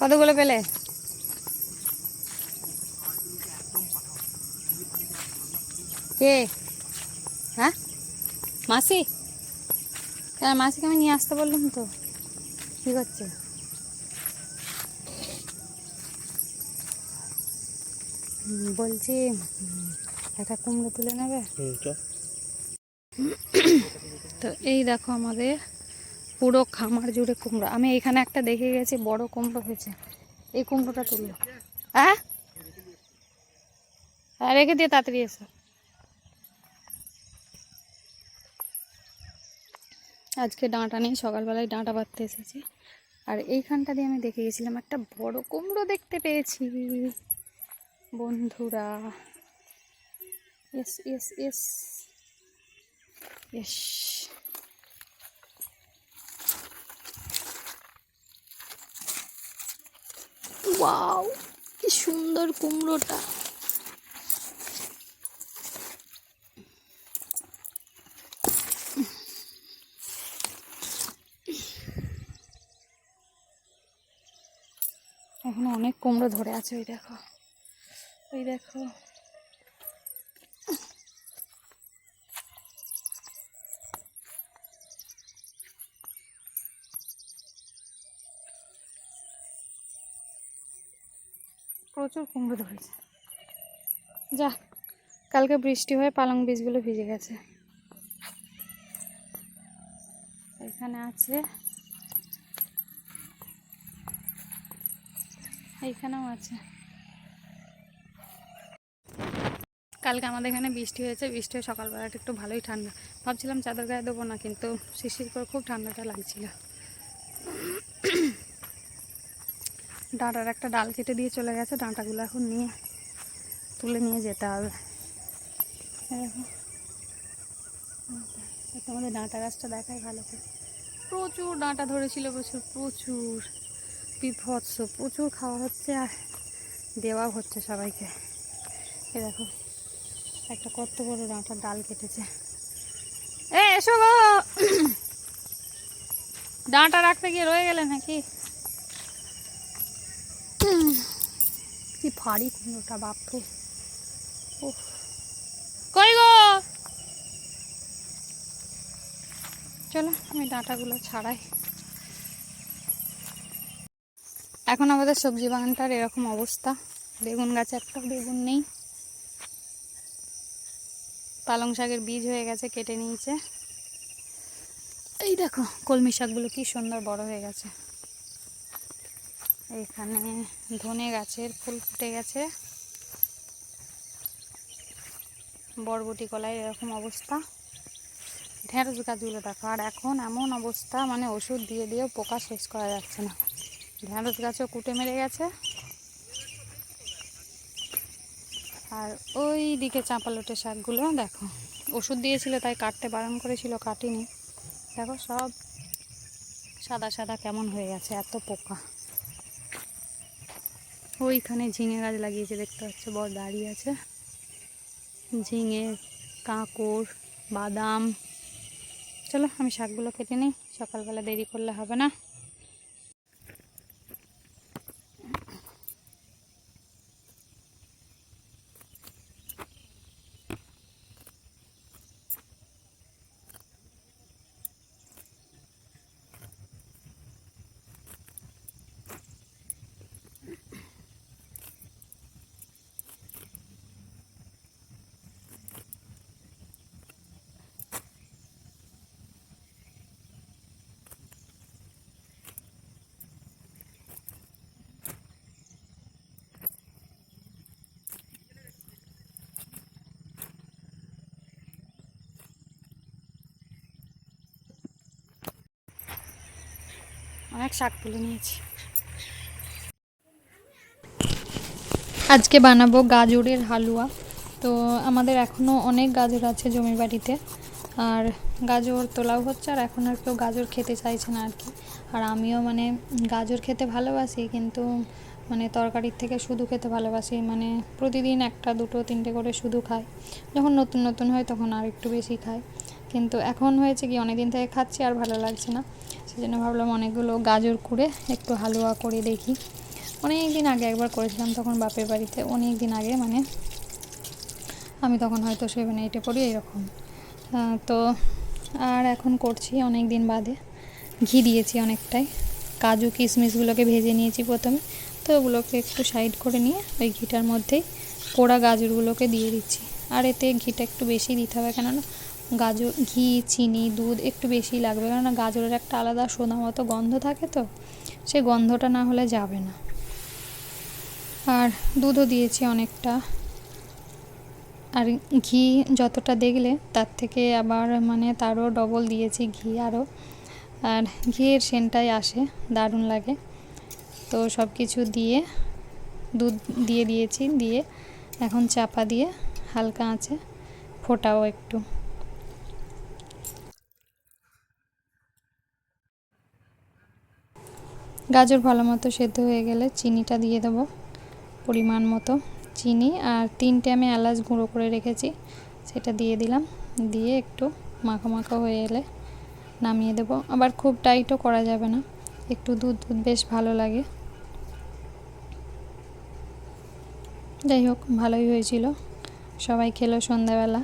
কতগুলো পেলে? কে? হ্যাঁ? মাসি? কেন মাসিকে আমি নিয়ে আসতে বললাম তো। কি করছে? বলছি একটা কুমড়ো তুলে নেবে? তো এই দেখো আমাদের পুরো খামার জুড়ে কুমড়ো। আমি এখানে একটা দেখে গেছি, বড় কুমড়ো হয়েছে। এই কুমড়োটা তুললো হ্যাঁ রেখে দিয়ে তাড়াতাড়ি এসো। আজকে ডাঁটা নেই সকালবেলায় ডাঁটা বাঁধতে এসেছি। আর এইখানটা দিয়ে আমি দেখে গেছিলাম একটা বড় কুমড়ো দেখতে পেয়েছি। বন্ধুরা, এস এস এস এস। ওয়াও কি সুন্দর কুমড়োটা। এখন অনেক কুমড়ো ধরে আছে ওই দেখো। ওই দেখো। প্রচুর কুমড়ো ধরেছে। যা, কালকে বৃষ্টি হয়ে পালং বীজগুলো ভিজে গেছে। এখানে আছে, এইখানেও আছে। কালকে আমাদের এখানে বৃষ্টি হয়েছে, বৃষ্টি হয়ে সকালবেলাটা একটু ভালোই ঠান্ডা। ভাবছিলাম চাদর গায়ে দেবো না, কিন্তু শিশির করে খুব ঠান্ডাটা লাগছিল। ডাঁটার একটা ডাল কেটে দিয়ে চলে গেছে, ডাঁটাগুলো এখন নিয়ে তুলে নিয়ে যেতে হবে। দেখো। আমাদের ডাঁটা গাছটা দেখাই ভালো করে। প্রচুর ডাঁটা ধরেছিল প্রচুর প্রচুর। বিভৎস, প্রচুর খাওয়া হচ্ছে আর দেওয়াও হচ্ছে সবাইকে। এ দেখো, একটা কত বড় ডাঁটার ডাল কেটেছে। এ, এসো গো! ডাঁটা রাখতে গিয়ে রয়ে গেলে নাকি কি ভারী কুমড়োটা বাপরে। ও কই গো? চলো আমি ডাঁটাগুলো ছাড়াই। এখন আমাদের সবজি বাগানটার এরকম অবস্থা। বেগুন গাছে একটা বেগুন নেই। পালং শাকের বীজ হয়ে গেছে কেটে নিয়েছে। এই দেখো কলমি শাকগুলো কি সুন্দর বড় হয়ে গেছে। এখানে ধনে গাছের ফুল ফুটে গেছে। বরবটি কলায় এরকম অবস্থা। ঢেঁড়স গাছগুলো দেখো, আর এখন এমন অবস্থা মানে ওষুধ দিয়ে দিয়েও পোকা শেষ করা যাচ্ছে না। ঢেঁড়স গাছও কুটে মেরে গেছে। আর ওই দিকে চাঁপালোটে শাকগুলো দেখো, ওষুধ দিয়েছিল তাই কাটতে বারণ করেছিল, কাটিনি। দেখো সব সাদা সাদা কেমন হয়ে গেছে, এত পোকা। ওইখানে ঝিঙে গাছ লাগিয়েছে, দেখতে পাচ্ছে বড় দাঁড়িয়ে আছে। ঝিঙে কাঁকর বাদাম। চলো, আমি শাকগুলো কেটে নিই। সকালবেলা দেরি করলে হবে না। অনেক শাক তুলে নিয়েছি। আজকে বানাবো গাজরের হালুয়া। তো আমাদের এখনও অনেক গাজর আছে জমির বাড়িতে আর গাজর তোলাও হচ্ছে, আর এখন আর কেউ গাজর খেতে চাইছে না আর কি। আর আমিও মানে গাজর খেতে ভালোবাসি, কিন্তু মানে তরকারির থেকে শুধু খেতে ভালোবাসি। মানে প্রতিদিন একটা, দুটো, তিনটে করে শুধু খাই। যখন নতুন নতুন হয় তখন আর একটু বেশি খাই। কিন্তু এখন হয়েছে কি অনেক দিন থেকে খাচ্ছি আর ভালো লাগছে না। সেই জন্য ভাবলাম অনেকগুলো গাজর কুড়ে একটু হালুয়া করে দেখি। অনেক দিন আগে একবার করেছিলাম, তখন বাপের বাড়িতে অনেক দিন আগে মানে আমি তখন হয়তো সেভেন এইটে পড়ি এরকম তো আর এখন করছি অনেক দিন বাদে। ঘি দিয়েছি অনেকটাই। কাজু কিশমিশগুলোকে ভেজে নিয়েছি প্রথমে। তো ওগুলোকে একটু সাইড করে নিয়ে ওই ঘিটার মধ্যেই পোড়া গাজরগুলোকে দিয়ে দিচ্ছি। আর এতে ঘিটা একটু বেশি দিতে হবে কেননা গাজর, ঘি, চিনি, দুধ একটু বেশি লাগবে। কেননা গাজরের একটা আলাদা সোনা মতো গন্ধ থাকে তো, সে গন্ধটা না হলে যাবে না। আর দুধও দিয়েছি অনেকটা। আর ঘি যতটা দেখলে তার থেকে আবার মানে তারও ডবল দিয়েছি ঘি আরও। আর ঘিয়ের সেন্টটাই আসে, দারুণ লাগে। তো সব কিছু দিয়ে দুধ দিয়ে দিয়েছি, দিয়ে এখন চাপা দিয়ে হালকা আঁচে ফোটাও একটু। গাজর ভালো মতো সেদ্ধ হয়ে গেলে চিনিটা দিয়ে দেবো পরিমাণ মতো চিনি। আর তিনটে আমি এলাচ গুঁড়ো করে রেখেছি, সেটা দিয়ে দিলাম। দিয়ে একটু মাখা মাখা হয়ে এলে নামিয়ে দেব। আবার খুব টাইটও করা যাবে না, একটু দুধ দুধ বেশ ভালো লাগে। যাই হোক, ভালোই হয়েছিল। সবাই খেলো সন্ধ্যাবেলা।